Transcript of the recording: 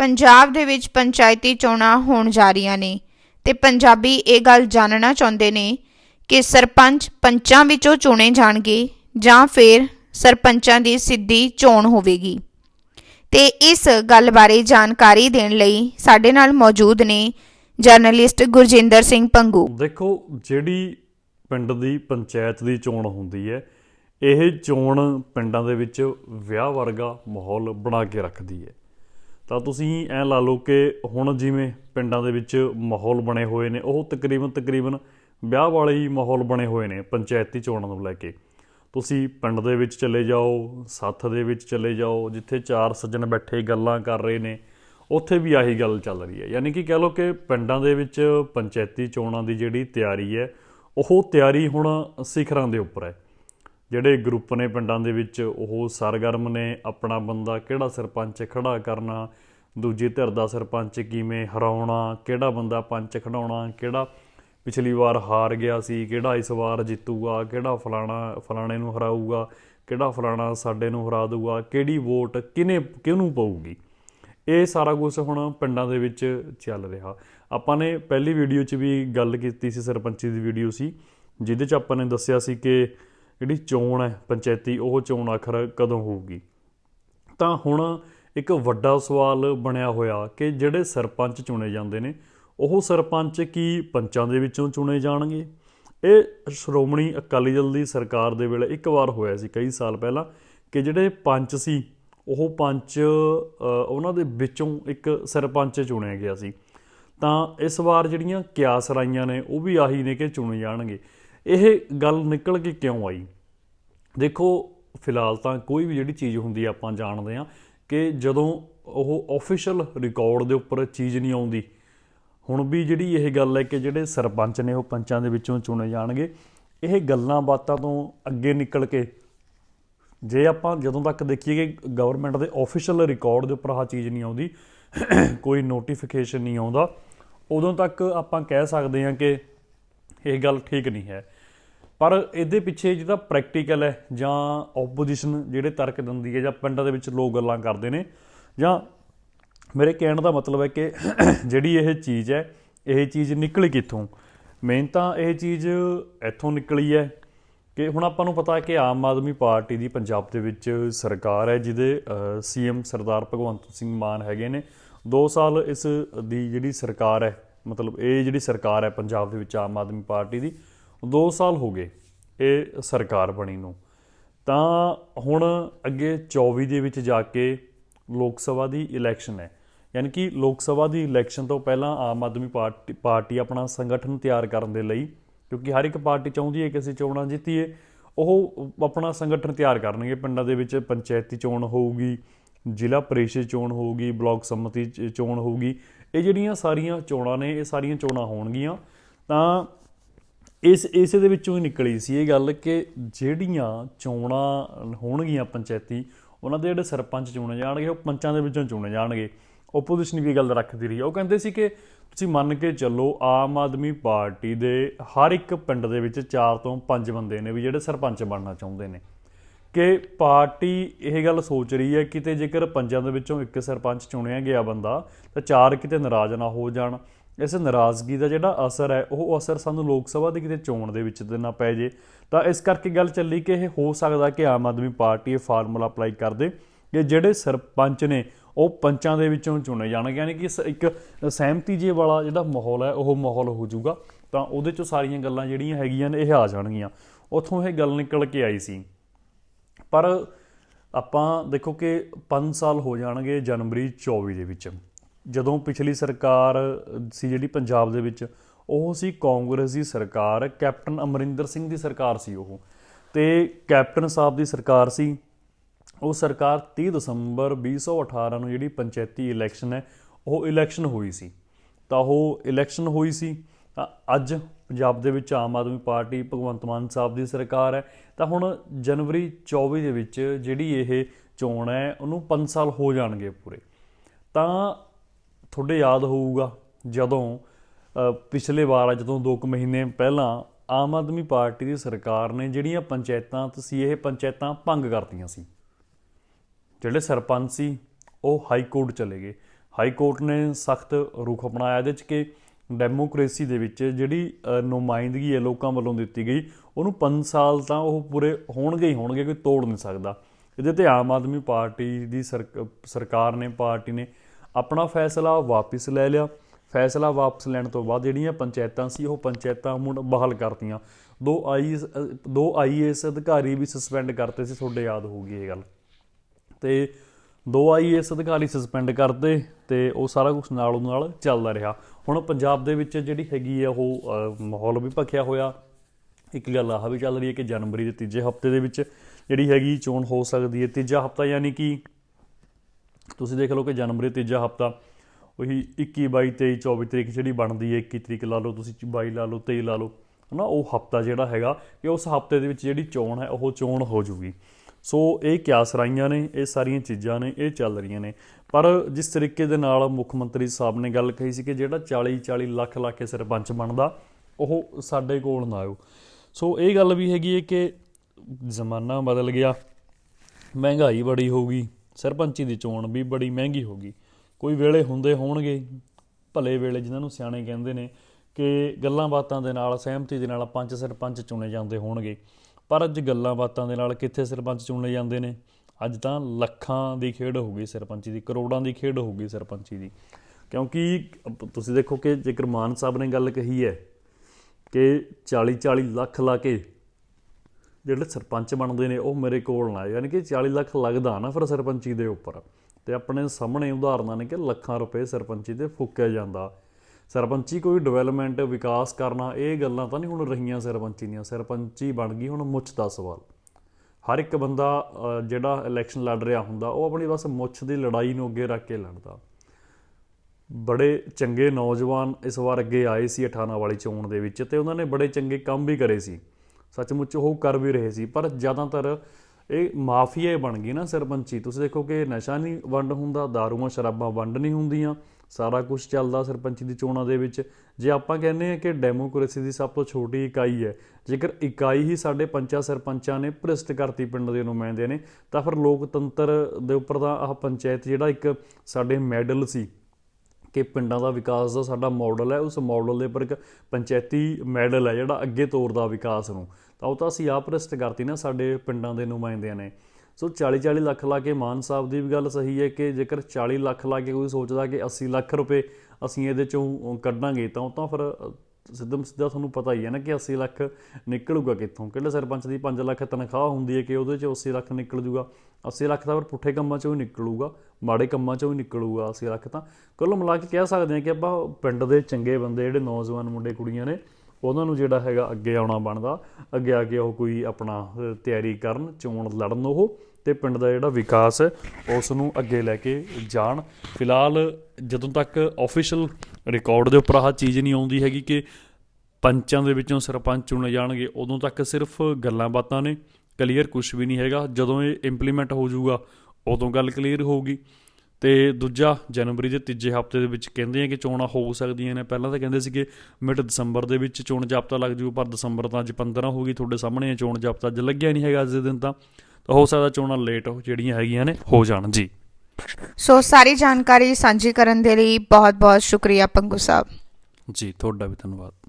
ਪੰਜਾਬ ਦੇ ਵਿੱਚ ਪੰਚਾਇਤੀ ਚੋਣਾਂ ਹੋਣ ਜਾ ਰਹੀਆਂ ਨੇ ਤੇ ਪੰਜਾਬੀ ਇਹ ਗੱਲ ਜਾਣਨਾ ਚਾਹੁੰਦੇ ਨੇ ਕਿ ਸਰਪੰਚ ਪੰਚਾਂ ਵਿੱਚੋਂ ਚੁਣੇ ਜਾਣਗੇ ਜਾਂ ਫਿਰ ਸਰਪੰਚਾਂ ਦੀ ਸਿੱਧੀ ਚੋਣ ਹੋਵੇਗੀ। ਤੇ ਇਸ ਗੱਲ ਬਾਰੇ ਜਾਣਕਾਰੀ ਦੇਣ ਲਈ ਸਾਡੇ ਨਾਲ ਮੌਜੂਦ ਨੇ ਜਰਨਲਿਸਟ ਗੁਰਜਿੰਦਰ ਸਿੰਘ ਪੰਗੂ। ਦੇਖੋ, ਜਿਹੜੀ ਪਿੰਡ ਦੀ ਪੰਚਾਇਤ ਦੀ ਚੋਣ ਹੁੰਦੀ ਹੈ, ਇਹ ਚੋਣ ਪਿੰਡਾਂ ਦੇ ਵਿੱਚ ਵਿਆਹ ਵਰਗਾ ਮਾਹੌਲ ਬਣਾ ਕੇ ਰੱਖਦੀ ਹੈ। ਤਾਂ ਤੁਸੀਂ ਐ ਲਾ ਲਓ ਕਿ ਹੁਣ ਜਿਵੇਂ ਪਿੰਡਾਂ ਦੇ ਵਿੱਚ ਮਾਹੌਲ ਬਣੇ ਹੋਏ ਨੇ, ਉਹ ਤਕਰੀਬਨ ਤਕਰੀਬਨ ਵਿਆਹ ਵਾਲੇ ਹੀ ਮਾਹੌਲ ਬਣੇ ਹੋਏ ਨੇ ਪੰਚਾਇਤੀ ਚੋਣਾਂ ਨੂੰ ਲੈ ਕੇ। ਤੁਸੀਂ ਪਿੰਡ ਦੇ ਵਿੱਚ ਚਲੇ ਜਾਓ, ਸੱਥ ਦੇ ਵਿੱਚ ਚਲੇ ਜਾਓ, ਜਿੱਥੇ ਚਾਰ ਸੱਜਣ ਬੈਠੇ ਗੱਲਾਂ ਕਰ ਰਹੇ ਨੇ, ਉੱਥੇ ਵੀ ਆਹੀ ਗੱਲ ਚੱਲ ਰਹੀ ਹੈ। ਯਾਨੀ ਕਿ ਕਹਿ ਲਓ ਕਿ ਪਿੰਡਾਂ ਦੇ ਵਿੱਚ ਪੰਚਾਇਤੀ ਚੋਣਾਂ ਦੀ ਜਿਹੜੀ ਤਿਆਰੀ ਹੈ, ਉਹ ਤਿਆਰੀ ਹੁਣ ਸਿਖਰਾਂ ਦੇ ਉੱਪਰ ਹੈ। ਜਿਹੜੇ ਗਰੁੱਪ ਨੇ ਪਿੰਡਾਂ ਦੇ ਵਿੱਚ, ਉਹ ਸਰਗਰਮ ਨੇ, ਆਪਣਾ ਬੰਦਾ ਕਿਹੜਾ ਸਰਪੰਚ ਖੜਾ ਕਰਨਾ, ਦੂਜੀ ਧਿਰ ਦਾ ਸਰਪੰਚ ਕਿਵੇਂ ਹਰਾਉਣਾ, ਕਿਹੜਾ ਬੰਦਾ ਪੰਚ ਖੜਾਉਣਾ ਕਿਹੜਾ ਪਿਛਲੀ ਵਾਰ ਹਾਰ ਗਿਆ ਸੀ, ਕਿਹੜਾ ਇਸ ਵਾਰ ਜਿੱਤੂਗਾ, ਕਿਹੜਾ ਫਲਾਣਾ, ਫਲਾਣੇ ਨੂੰ ਹਰਾਊਗਾ, ਕਿਹੜਾ ਫਲਾਣਾ ਸਾਡੇ ਨੂੰ ਹਰਾ ਦੂਗਾ ਕਿਹੜੀ ਵੋਟ ਕਿਨੇ ਕਿਹਨੂੰ ਪਊਗੀ? ਇਹ ਸਾਰਾ ਕੁਝ ਹੁਣ ਪਿੰਡਾਂ ਦੇ ਵਿੱਚ ਚੱਲ ਰਿਹਾ। ਆਪਾਂ ਨੇ ਪਹਿਲੀ ਵੀਡੀਓ 'ਚ ਵੀ ਗੱਲ ਕੀਤੀ ਸੀ, ਸਰਪੰਚੀ ਦੀ ਵੀਡੀਓ ਸੀ, ਜਿਹਦੇ 'ਚ ਆਪਾਂ ਨੇ ਦੱਸਿਆ ਸੀ ਕਿ ਜਿਹੜੀ ਚੋਣ ਹੈ, ਪੰਚਾਇਤੀ, ਉਹ ਚੋਣ ਆਖਰ ਕਦੋਂ ਹੋਊਗੀ? ਤਾਂ ਹੁਣ ਇੱਕ ਵੱਡਾ ਸਵਾਲ ਬਣਿਆ ਹੋਇਆ ਕਿ ਜਿਹੜੇ ਸਰਪੰਚ ਚੁਣੇ ਜਾਂਦੇ ਨੇ, ਉਹ ਸਰਪੰਚ ਕੀ ਪੰਚਾਂ ਦੇ ਵਿੱਚੋਂ ਚੁਣੇ ਜਾਣਗੇ? ਇਹ ਸ਼੍ਰੋਮਣੀ ਅਕਾਲੀ ਦਲ ਦੀ ਸਰਕਾਰ ਦੇ ਵੇਲੇ ਇੱਕ ਵਾਰ ਹੋਇਆ ਸੀ, ਕਈ ਸਾਲ ਪਹਿਲਾਂ, ਕਿ ਜਿਹੜੇ ਪੰਚ ਸੀ, ਉਹ ਪੰਚ ਉਹਨਾਂ ਦੇ ਵਿੱਚੋਂ ਇੱਕ ਸਰਪੰਚ ਚੁਣਿਆ ਗਿਆ ਸੀ। ਤਾਂ ਇਸ ਵਾਰ ਜਿਹੜੀਆਂ ਕਿਆਸ ਰਾਈਆਂ ਨੇ, ਉਹ ਵੀ ਆਹੀ ਨੇ ਕਿ ਚੁਣੇ ਜਾਣਗੇ। ਇਹ ਗੱਲ ਨਿਕਲ ਕੇ ਕਿਉਂ ਆਈ? ਦੇਖੋ, ਫਿਲਹਾਲ ਤਾਂ ਕੋਈ ਵੀ ਜਿਹੜੀ ਚੀਜ਼ ਹੁੰਦੀ ਆ, ਆਪਾਂ ਜਾਣਦੇ ਆ ਕਿ ਜਦੋਂ ਉਹ ਆਫੀਸ਼ੀਅਲ ਰਿਕਾਰਡ ਦੇ ਉੱਪਰ ਚੀਜ਼ ਨਹੀਂ ਆਉਂਦੀ, ਹੁਣ ਵੀ ਜਿਹੜੀ ਇਹ ਗੱਲ ਹੈ ਕਿ ਜਿਹੜੇ ਸਰਪੰਚ ਨੇ ਉਹ ਪੰਚਾਂ ਦੇ ਵਿੱਚੋਂ ਚੁਣੇ ਜਾਣਗੇ, ਇਹ ਗੱਲਾਂ ਬਾਤਾਂ ਤੋਂ ਅੱਗੇ ਨਿਕਲ ਕੇ ਜੇ ਆਪਾਂ ਜਦੋਂ ਤੱਕ ਦੇਖੀਏ ਕਿ ਗਵਰਨਮੈਂਟ ਦੇ ਆਫੀਸ਼ੀਅਲ ਰਿਕਾਰਡ ਦੇ ਉੱਪਰ ਆਹ ਚੀਜ਼ ਨਹੀਂ ਆਉਂਦੀ, ਕੋਈ ਨੋਟੀਫਿਕੇਸ਼ਨ ਨਹੀਂ ਆਉਂਦਾ, ਉਦੋਂ ਤੱਕ ਆਪਾਂ ਕਹਿ ਸਕਦੇ ਹਾਂ ਕਿ ਇਹ ਗੱਲ ਠੀਕ ਨਹੀਂ ਹੈ। ਪਰ ਇਹਦੇ ਪਿੱਛੇ ਜਿਹੜਾ ਪ੍ਰੈਕਟੀਕਲ ਹੈ ਜਾਂ ਆਪੋਜੀਸ਼ਨ ਜਿਹੜੇ ਤਰਕ ਦਿੰਦੀ ਹੈ ਜਾਂ ਪਿੰਡਾਂ ਦੇ ਵਿੱਚ ਲੋਕ ਗੱਲਾਂ ਕਰਦੇ ਨੇ, ਜਾਂ ਮੇਰੇ ਕਹਿਣ ਦਾ ਮਤਲਬ ਹੈ ਕਿ ਜਿਹੜੀ ਇਹ ਚੀਜ਼ ਹੈ, ਇਹ ਚੀਜ਼ ਨਿਕਲੀ ਕਿੱਥੋਂ? ਮੇਨ ਤਾਂ ਇਹ ਚੀਜ਼ ਇੱਥੋਂ ਨਿਕਲੀ ਹੈ ਕਿ ਹੁਣ ਆਪਾਂ ਨੂੰ ਪਤਾ ਹੈ ਕਿ ਆਮ ਆਦਮੀ ਪਾਰਟੀ ਦੀ ਪੰਜਾਬ ਦੇ ਵਿੱਚ ਸਰਕਾਰ ਹੈ, ਜਿਹਦੇ ਸੀਐਮ ਸਰਦਾਰ ਭਗਵੰਤ ਸਿੰਘ ਮਾਨ ਹੈਗੇ ਨੇ। 2 ਸਾਲ ਇਸ ਦੀ ਜਿਹੜੀ ਸਰਕਾਰ ਹੈ, ਮਤਲਬ ਇਹ ਜਿਹੜੀ ਸਰਕਾਰ ਹੈ ਪੰਜਾਬ ਦੇ ਵਿੱਚ ਆਮ ਆਦਮੀ ਪਾਰਟੀ ਦੀ 2 ਸਾਲ ਹੋ ਗਏ ਇਹ ਸਰਕਾਰ ਬਣੀ ਨੂੰ। ਤਾਂ ਹੁਣ ਅੱਗੇ 24 ਦੇ ਵਿੱਚ ਜਾ ਕੇ ਲੋਕ ਸਭਾ ਦੀ ਇਲੈਕਸ਼ਨ ਹੈ। ਯਾਨੀ ਕਿ ਲੋਕ ਸਭਾ ਦੀ ਇਲੈਕਸ਼ਨ ਤੋਂ ਪਹਿਲਾਂ ਆਮ ਆਦਮੀ ਪਾਰਟੀ ਪਾਰਟੀ ਆਪਣਾ ਸੰਗਠਨ ਤਿਆਰ ਕਰਨ ਦੇ ਲਈ, ਕਿਉਂਕਿ ਹਰ ਇੱਕ ਪਾਰਟੀ ਚਾਹੁੰਦੀ ਹੈ ਕਿ ਅਸੀਂ ਚੋਣਾਂ ਜਿੱਤੀਏ, ਉਹ ਆਪਣਾ ਸੰਗਠਨ ਤਿਆਰ ਕਰਨਗੇ। ਪਿੰਡਾਂ ਦੇ ਵਿੱਚ ਪੰਚਾਇਤੀ ਚੋਣ ਹੋਊਗੀ, ਜ਼ਿਲ੍ਹਾ ਪਰਿਸ਼ਦ ਚੋਣ ਹੋਊਗੀ, ਬਲਾਕ ਸੰਮਤੀ ਚ- ਚੋਣ ਹੋਊਗੀ। ਇਹ ਜਿਹੜੀਆਂ ਸਾਰੀਆਂ ਚੋਣਾਂ ਨੇ, ਇਹ ਸਾਰੀਆਂ ਚੋਣਾਂ ਹੋਣਗੀਆਂ। ਤਾਂ ਇਸ, ਇਸੇ ਦੇ ਵਿੱਚੋਂ ਹੀ ਨਿਕਲੀ ਸੀ ਇਹ ਗੱਲ ਕਿ ਜਿਹੜੀਆਂ ਚੋਣਾਂ ਹੋਣਗੀਆਂ ਪੰਚਾਇਤੀ, ਉਹਨਾਂ ਦੇ ਜਿਹੜੇ ਸਰਪੰਚ ਚੁਣੇ ਜਾਣਗੇ, ਉਹ ਪੰਚਾਂ ਦੇ ਵਿੱਚੋਂ ਚੁਣੇ ਜਾਣਗੇ। ਓਪੋਜੀਸ਼ਨ ਵੀ ਇਹ ਗੱਲ ਰੱਖਦੀ ਰਹੀ। ਹੈ। ਉਹ ਕਹਿੰਦੇ ਸੀ ਕਿ ਤੁਸੀਂ ਮੰਨ ਕੇ ਚੱਲੋ ਆਮ ਆਦਮੀ ਪਾਰਟੀ ਦੇ ਹਰ ਇੱਕ ਪਿੰਡ ਦੇ ਵਿੱਚ 4 ਤੋਂ 5 ਬੰਦੇ ਨੇ ਵੀ ਜਿਹੜੇ ਸਰਪੰਚ ਬਣਨਾ ਚਾਹੁੰਦੇ ਨੇ। ਕਿ ਪਾਰਟੀ ਇਹ ਗੱਲ ਸੋਚ ਰਹੀ ਹੈ, ਕਿਤੇ ਜੇਕਰ ਪੰਜਾਂ ਦੇ ਵਿੱਚੋਂ ਇੱਕ ਸਰਪੰਚ ਚੁਣਿਆ ਗਿਆ ਬੰਦਾ, ਤਾਂ ਚਾਰ ਕਿਤੇ ਨਾਰਾਜ਼ ਨਾ ਹੋ ਜਾਣ। ਇਸ ਨਾਰਾਜ਼ਗੀ ਦਾ ਜਿਹੜਾ ਅਸਰ ਹੈ, ਉਹ ਅਸਰ ਸਾਨੂੰ ਲੋਕ ਸਭਾ ਦੀ ਕਿਤੇ ਚੋਣ ਦੇ ਵਿੱਚ ਤੇ ਨਾ ਪੈ ਜੇ। ਤਾਂ ਇਸ ਕਰਕੇ ਗੱਲ ਚੱਲੀ ਕਿ ਇਹ ਹੋ ਸਕਦਾ ਕਿ ਆਮ ਆਦਮੀ ਪਾਰਟੀ ਇਹ ਫਾਰਮੂਲਾ ਅਪਲਾਈ ਕਰ ਦੇ ਕਿ ਜਿਹੜੇ ਸਰਪੰਚ ਨੇ, ਉਹ ਪੰਚਾਂ ਦੇ ਵਿੱਚੋਂ ਚੁਣੇ ਜਾਣਗੇ ਯਾਨੀ ਕਿ ਸ- ਇੱਕ ਸਹਿਮਤੀ ਜੇ ਵਾਲਾ ਜਿਹੜਾ ਮਾਹੌਲ ਹੈ, ਉਹ ਮਾਹੌਲ ਹੋ ਜਾਊਗਾ। ਤਾਂ ਉਹਦੇ ਚੋਂ ਸਾਰੀਆਂ ਗੱਲਾਂ ਜਿਹੜੀਆਂ ਹੈਗੀਆਂ ਨੇ, ਇਹ ਆ ਜਾਣਗੀਆਂ। ਉੱਥੋਂ ਇਹ ਗੱਲ ਨਿਕਲ ਕੇ ਆਈ ਸੀ। ਪਰ ਆਪਾਂ ਦੇਖੋ ਕਿ 5 ਸਾਲ ਹੋ ਜਾਣਗੇ ਜਨਵਰੀ 24 ਦੇ ਵਿੱਚ। ਜਦੋਂ ਪਿਛਲੀ ਸਰਕਾਰ ਸੀ ਜਿਹੜੀ ਪੰਜਾਬ ਦੇ ਵਿੱਚ, ਉਹ ਸੀ ਕਾਂਗਰਸ ਦੀ ਸਰਕਾਰ, ਕੈਪਟਨ ਅਮਰਿੰਦਰ ਸਿੰਘ ਦੀ ਸਰਕਾਰ ਸੀ ਉਹ। ਤੇ ਕੈਪਟਨ ਸਾਹਿਬ ਦੀ ਸਰਕਾਰ ਸੀ, ਉਹ ਸਰਕਾਰ 30 ਦਸੰਬਰ 2018 ਨੂੰ ਜਿਹੜੀ ਪੰਚਾਇਤੀ ਇਲੈਕਸ਼ਨ ਹੈ, ਉਹ ਇਲੈਕਸ਼ਨ ਹੋਈ ਸੀ। ਤਾਂ ਉਹ ਇਲੈਕਸ਼ਨ ਹੋਈ ਸੀ, ਤਾਂ ਅੱਜ ਪੰਜਾਬ ਦੇ ਵਿੱਚ ਆਮ ਆਦਮੀ ਪਾਰਟੀ ਭਗਵੰਤ ਮਾਨ ਸਾਹਿਬ ਦੀ ਸਰਕਾਰ ਹੈ। ਤਾਂ ਹੁਣ ਜਨਵਰੀ 24 ਦੇ ਵਿੱਚ ਜਿਹੜੀ ਇਹ ਚੋਣ ਹੈ, ਉਹਨੂੰ 5 ਸਾਲ ਹੋ ਜਾਣਗੇ ਪੂਰੇ। ਤਾਂ ਤੁਹਾਡੇ ਯਾਦ ਹੋਊਗਾ ਜਦੋਂ ਪਿਛਲੇ ਵਾਰ ਜਦੋਂ 2 ਕੁ ਮਹੀਨੇ ਪਹਿਲਾਂ ਆਮ ਆਦਮੀ ਪਾਰਟੀ ਦੀ ਸਰਕਾਰ ਨੇ ਜਿਹੜੀਆਂ ਪੰਚਾਇਤਾਂ, ਤੁਸੀਂ ਇਹ ਪੰਚਾਇਤਾਂ ਭੰਗ ਕਰਤੀਆਂ ਸੀ, ਜਿਹੜੇ ਸਰਪੰਚ ਸੀ, ਉਹ ਹਾਈ ਕੋਰਟ ਚਲੇ ਗਏ। ਹਾਈ ਕੋਰਟ ਨੇ ਸਖਤ ਰੁਖ ਅਪਣਾਇਆ, ਇਹਦੇ 'ਚ ਕਿ ਡੈਮੋਕ੍ਰੇਸੀ ਦੇ ਵਿੱਚ ਜਿਹੜੀ ਨੁਮਾਇੰਦਗੀ ਹੈ ਲੋਕਾਂ ਵੱਲੋਂ ਦਿੱਤੀ ਗਈ, ਉਹਨੂੰ 5 ਸਾਲ ਤਾਂ ਉਹ ਪੂਰੇ ਹੋਣਗੇ ਹੀ ਹੋਣਗੇ, ਕੋਈ ਤੋੜ ਨਹੀਂ ਸਕਦਾ। ਇਹਦੇ ਤੇ ਆਮ ਆਦਮੀ ਪਾਰਟੀ ਦੀ ਸਰਕਾਰ ਨੇ, ਪਾਰਟੀ ਨੇ ਆਪਣਾ ਫੈਸਲਾ ਵਾਪਸ ਲੈ ਲਿਆ। ਫੈਸਲਾ ਵਾਪਸ ਲੈਣ ਤੋਂ ਬਾਅਦ ਜਿਹੜੀਆਂ ਪੰਚਾਇਤਾਂ ਸੀ, ਉਹ ਪੰਚਾਇਤਾਂ ਮੁੜ ਬਹਾਲ ਕਰਤੀਆਂ। ਦੋ ਆਈ ਦੋ ਆਈਏਐਸ ਅਧਿਕਾਰੀ ਵੀ ਸਸਪੈਂਡ ਕਰਤੇ ਸੀ, ਤੁਹਾਡੇ ਯਾਦ ਹੋਊਗੀ ਇਹ ਗੱਲ। ਤੇ ਦੋ ਆਈਏਐਸ ਅਧਿਕਾਰੀ ਸਸਪੈਂਡ ਕਰਦੇ ਤੇ ਉਹ ਸਾਰਾ ਕੁਝ ਨਾਲੋਂ ਨਾਲ ਚੱਲਦਾ ਰਿਹਾ। ਹੁਣ ਪੰਜਾਬ ਦੇ ਵਿੱਚ ਜਿਹੜੀ ਹੈਗੀ ਆ ਉਹ ਮਾਹੌਲ ਵੀ ਭਖਿਆ ਹੋਇਆ। ਇੱਕ ਗੱਲ ਆਹ ਵੀ ਚੱਲ ਰਹੀ ਹੈ ਕਿ ਜਨਵਰੀ ਦੇ ਤੀਜੇ ਹਫ਼ਤੇ ਦੇ ਵਿੱਚ ਜਿਹੜੀ ਹੈਗੀ ਚੋਣ ਹੋ ਸਕਦੀ ਹੈ। ਤੀਜਾ ਹਫਤਾ ਯਾਨੀ ਕਿ ਤੁਸੀਂ ਦੇਖ ਲਓ ਕਿ ਜਨਵਰੀ ਤੀਜਾ ਹਫਤਾ, ਉਹੀ 21 22 23 24 ਤਰੀਕ ਜਿਹੜੀ ਬਣਦੀ ਹੈ 21 ਤਰੀਕ ਲਾ ਲਓ ਤੁਸੀਂ 22 ਲਾ ਲਓ 23 ਲਾ ਲਓ, ਹਨਾ, ਉਹ ਹਫਤਾ ਜਿਹੜਾ ਹੈਗਾ ਕਿ ਉਸ ਹਫ਼ਤੇ ਦੇ ਵਿੱਚ ਜਿਹੜੀ ਚੋਣ ਹੈ, ਉਹ ਚੋਣ ਹੋ ਜੂਗੀ। ਸੋ ਇਹ ਕਿਆਸ ਰਾਈਆਂ ਨੇ, ਇਹ ਸਾਰੀਆਂ ਚੀਜ਼ਾਂ ਨੇ, ਇਹ ਚੱਲ ਰਹੀਆਂ ਨੇ। ਪਰ ਜਿਸ ਤਰੀਕੇ ਦੇ ਨਾਲ ਮੁੱਖ ਮੰਤਰੀ ਸਾਹਿਬ ਨੇ ਗੱਲ ਕਹੀ ਸੀ ਕਿ ਜਿਹੜਾ 40 40 ਲੱਖ ਲੱਖ ਸਰਪੰਚ ਬਣਦਾ, ਉਹ ਸਾਡੇ ਕੋਲ ਨਾ ਆਇਓ। ਸੋ ਇਹ ਗੱਲ ਵੀ ਹੈਗੀ ਹੈ ਕਿ ਜ਼ਮਾਨਾ ਬਦਲ ਗਿਆ, ਮਹਿੰਗਾਈ ਬੜੀ ਹੋ ਗਈ ਸਰਪੰਚੀ ਦੀ ਚੋਣ ਵੀ ਬੜੀ ਮਹਿੰਗੀ ਹੋ ਗਈ। ਕੋਈ ਵੇਲੇ ਹੁੰਦੇ ਹੋਣਗੇ, ਭਲੇ ਵੇਲੇ ਜਿਨ੍ਹਾਂ ਨੂੰ ਸਿਆਣੇ ਕਹਿੰਦੇ ਨੇ ਕਿ ਗੱਲਾਂ ਬਾਤਾਂ ਦੇ ਨਾਲ, ਸਹਿਮਤੀ ਦੇ ਨਾਲ ਪੰਜ ਸਰਪੰਚ ਚੁਣੇ ਜਾਂਦੇ ਹੋਣਗੇ। ਪਰ ਅੱਜ ਗੱਲਾਂ ਬਾਤਾਂ ਦੇ ਨਾਲ ਕਿੱਥੇ ਸਰਪੰਚ ਚੁਣੇ ਜਾਂਦੇ ਨੇ? ਅੱਜ ਤਾਂ ਲੱਖਾਂ ਦੀ ਖੇਡ ਹੋ ਗਈ ਸਰਪੰਚੀ ਦੀ, ਕਰੋੜਾਂ ਦੀ ਖੇਡ ਹੋ ਗਈ ਸਰਪੰਚੀ ਦੀ। ਕਿਉਂਕਿ ਤੁਸੀਂ ਦੇਖੋ ਕਿ ਜੇਕਰ ਮਾਨ ਸਾਹਿਬ ਨੇ ਗੱਲ ਕਹੀ ਹੈ ਕਿ 40 40 ਲੱਖ ਲਾ ਕੇ ਜਿਹੜੇ ਸਰਪੰਚ ਬਣਦੇ ਨੇ, ਉਹ ਮੇਰੇ ਕੋਲ ਨਾ ਯਾਨੀ ਕਿ 40 ਲੱਖ ਲੱਗਦਾ ਨਾ ਫਿਰ ਸਰਪੰਚੀ ਦੇ ਉੱਪਰ। ਤੇ ਆਪਣੇ ਸਾਹਮਣੇ ਉਦਾਹਰਨਾਂ ਨੇ ਕਿ ਲੱਖਾਂ ਰੁਪਏ ਸਰਪੰਚੀ ਤੇ ਫੂਕਿਆ ਜਾਂਦਾ। ਸਰਪੰਚੀ ਕੋਈ ਡਿਵੈਲਪਮੈਂਟ ਵਿਕਾਸ ਕਰਨਾ, ਇਹ ਗੱਲਾਂ ਤਾਂ ਨਹੀਂ ਹੁਣ ਰਹੀਆਂ ਸਰਪੰਚੀ ਦੀਆਂ। ਸਰਪੰਚੀ ਬਣ ਗਈ, ਹੁਣ ਮੁੱਛ ਦਾ ਸਵਾਲ। ਹਰ ਇੱਕ ਬੰਦਾ ਜਿਹੜਾ ਇਲੈਕਸ਼ਨ ਲੜ ਰਿਹਾ ਹੁੰਦਾ, ਉਹ ਆਪਣੀ ਬਸ ਮੁੱਛ ਦੀ ਲੜਾਈ ਨੂੰ ਅੱਗੇ ਰੱਖ ਕੇ ਲੜਦਾ। ਬੜੇ ਚੰਗੇ ਨੌਜਵਾਨ ਇਸ ਵਾਰ ਅੱਗੇ ਆਏ ਸੀ 18 ਵਾਲੀ ਚੋਣ ਦੇ ਵਿੱਚ, ਤੇ ਉਹਨਾਂ ਨੇ ਬੜੇ ਚੰਗੇ ਕੰਮ ਵੀ ਕਰੇ ਸੀ। ਸੱਚਮੁੱਚ ਉਹ ਕਰ ਵੀ ਰਹੇ ਸੀ, ਪਰ ਜ਼ਿਆਦਾਤਰ ਇਹ ਮਾਫੀਆ ਬਣ ਗਈ ਨਾ ਸਰਪੰਚੀ। ਤੁਸੀਂ ਦੇਖੋ ਕਿ ਨਸ਼ਾ ਨਹੀਂ ਵੰਡ ਹੁੰਦਾ, ਦਾਰੂਆਂ, ਸ਼ਰਾਬਾਂ ਵੰਡ ਨਹੀਂ ਹੁੰਦੀਆਂ, ਸਾਰਾ ਕੁਝ ਚੱਲਦਾ ਸਰਪੰਚੀ ਦੀ ਚੋਣਾਂ ਦੇ ਵਿੱਚ। ਜੇ ਆਪਾਂ ਕਹਿੰਦੇ ਆ ਕਿ ਡੈਮੋਕ੍ਰੇਸੀ ਦੀ ਸਭ ਤੋਂ ਛੋਟੀ ਇਕਾਈ ਹੈ, ਜੇਕਰ ਇਕਾਈ ਹੀ ਸਾਡੇ ਪੰਚਾਂ ਸਰਪੰਚਾਂ ਨੇ ਭ੍ਰਿਸ਼ਟ ਕਰਤੀ ਪਿੰਡ ਦੇ ਨੁਮਾਇੰਦੇ ਨੇ, ਤਾਂ ਫਿਰ ਲੋਕਤੰਤਰ ਦੇ ਉੱਪਰ ਦਾ ਆਹ ਪੰਚਾਇਤ ਜਿਹੜਾ ਇੱਕ ਸਾਡੇ ਮੈਡਲ ਸੀ ਕਿ ਪਿੰਡਾਂ ਦਾ ਵਿਕਾਸ ਦਾ ਸਾਡਾ ਮਾਡਲ ਹੈ, ਉਸ ਮਾਡਲ ਦੇ ਉੱਪਰ ਇੱਕ ਪੰਚਾਇਤੀ ਮੈਡਲ ਹੈ ਜਿਹੜਾ ਅੱਗੇ ਤੋਰਦਾ ਵਿਕਾਸ ਨੂੰ। ਤਾਂ ਉਹ ਤਾਂ ਅਸੀਂ ਆਪ ਰਿਸਟ ਕਰਤੀ ਨਾ ਸਾਡੇ ਪਿੰਡਾਂ ਦੇ ਨੁਮਾਇੰਦਿਆਂ ਨੇ। ਸੋ 40 40 ਲੱਖ ਲਾ ਕੇ ਮਾਨ ਸਾਹਿਬ ਦੀ ਵੀ ਗੱਲ ਸਹੀ ਹੈ ਕਿ ਜੇਕਰ 40 ਲੱਖ ਲਾ ਕੇ ਕੋਈ ਸੋਚਦਾ ਕਿ 80 ਲੱਖ ਰੁਪਏ ਅਸੀਂ ਇਹਦੇ ਚੋਂ ਕੱਢਾਂਗੇ ਤਾਂ ਉਹ ਤਾਂ ਫਿਰ ਸਿੱਧਮ ਸਿੱਧਾ ਤੁਹਾਨੂੰ ਪਤਾ ਹੀ ਹੈ ਨਾ ਕਿ 80 ਲੱਖ ਨਿਕਲੂਗਾ ਕਿੱਥੋਂ? ਕਿਹੜੇ ਸਰਪੰਚ ਦੀ 5 ਲੱਖ ਤਨਖਾਹ ਹੁੰਦੀ ਹੈ ਕਿ ਉਹਦੇ ਚ 80 ਲੱਖ ਨਿਕਲ ਜੂਗਾ? 80 ਲੱਖ ਤਾਂ ਫਿਰ ਪੁੱਠੇ ਕੰਮਾਂ ਚੋਂ ਹੀ ਨਿਕਲੂਗਾ, ਮਾੜੇ ਕੰਮਾਂ ਚੋਂ ਹੀ ਨਿਕਲੂਗਾ 80 ਲੱਖ ਤਾਂ। ਕੁੱਲ ਮਿਲਾ ਕੇ ਕਹਿ ਸਕਦੇ ਹਾਂ ਕਿ ਆਪਾਂ ਪਿੰਡ ਦੇ ਚੰਗੇ ਬੰਦੇ ਜਿਹੜੇ ਨੌਜਵਾਨ ਮੁੰਡੇ ਕੁੜੀਆਂ ਨੇ, ਉਹਨਾਂ ਨੂੰ ਜਿਹੜਾ ਹੈਗਾ ਅੱਗੇ ਆਉਣਾ ਬਣਦਾ, ਅੱਗੇ ਆ ਕੇ ਉਹ ਕੋਈ ਆਪਣਾ ਤਿਆਰੀ ਕਰਨ, ਚੋਣ ਲੜਨ ਉਹ। ਤੇ ਪਿੰਡ ਦਾ ਜਿਹੜਾ ਵਿਕਾਸ ਹੈ ਉਸ ਨੂੰ ਅੱਗੇ ਲੈ ਕੇ ਜਾਣ। ਫਿਲਹਾਲ ਜਦੋਂ ਤੱਕ ਆਫੀਸ਼ੀਅਲ ਰਿਕਾਰਡ ਦੇ ਉੱਪਰ ਆਹ ਚੀਜ਼ ਨਹੀਂ ਆਉਂਦੀ ਹੈਗੀ ਕਿ ਪੰਚਾਂ ਦੇ ਵਿੱਚੋਂ ਸਰਪੰਚ ਚੁਣੇ ਜਾਣਗੇ, ਉਦੋਂ ਤੱਕ ਸਿਰਫ ਗੱਲਾਂ ਬਾਤਾਂ ਨੇ ਕਲੀਅਰ ਕੁਝ ਵੀ ਨਹੀਂ ਹੈਗਾ। ਜਦੋਂ ਇਹ ਇੰਪਲੀਮੈਂਟ ਹੋ ਜਾਊਗਾ, ਉਦੋਂ ਗੱਲ ਕਲੀਅਰ ਹੋਊਗੀ। ਤੇ ਦੂਜਾ, ਜਨਵਰੀ ਦੇ ਤੀਜੇ ਹਫ਼ਤੇ ਦੇ ਵਿੱਚ ਕਹਿੰਦੇ ਆ ਕਿ ਚੋਣਾਂ ਹੋ ਸਕਦੀਆਂ ਨੇ। ਪਹਿਲਾਂ ਤਾਂ ਕਹਿੰਦੇ ਸੀਗੇ ਕਿ ਮਿਡ ਦਸੰਬਰ ਦੇ ਵਿੱਚ ਚੋਣ ਜਾਬਤਾ ਲੱਗ ਜੂ ਪਰ ਦਸੰਬਰ ਤਾਂ ਅੱਜ 15 ਹੋ ਗਈ, ਤੁਹਾਡੇ ਸਾਹਮਣੇ ਇਹ ਚੋਣ ਜਾਬਤਾ ਅੱਜ ਲੱਗਿਆ ਨਹੀਂ ਹੈਗਾ ਅੱਜ ਦੇ ਦਿਨ ਤਾਂ। ਤਾਂ ਹੋ ਸਕਦਾ ਚੋਣਾਂ ਲੇਟ ਜਿਹੜੀਆਂ ਹੈਗੀਆਂ ਨੇ ਹੋ ਜਾਣ ਜੀ। ਸੋ ਸਾਰੀ ਜਾਣਕਾਰੀ ਸਾਂਝੀ ਕਰਨ ਦੇ ਲਈ ਬਹੁਤ ਬਹੁਤ ਸ਼ੁਕਰੀਆ ਪੰਗੂ ਸਾਹਿਬ। ਜੀ ਤੁਹਾਡਾ ਵੀ ਧੰਨਵਾਦ।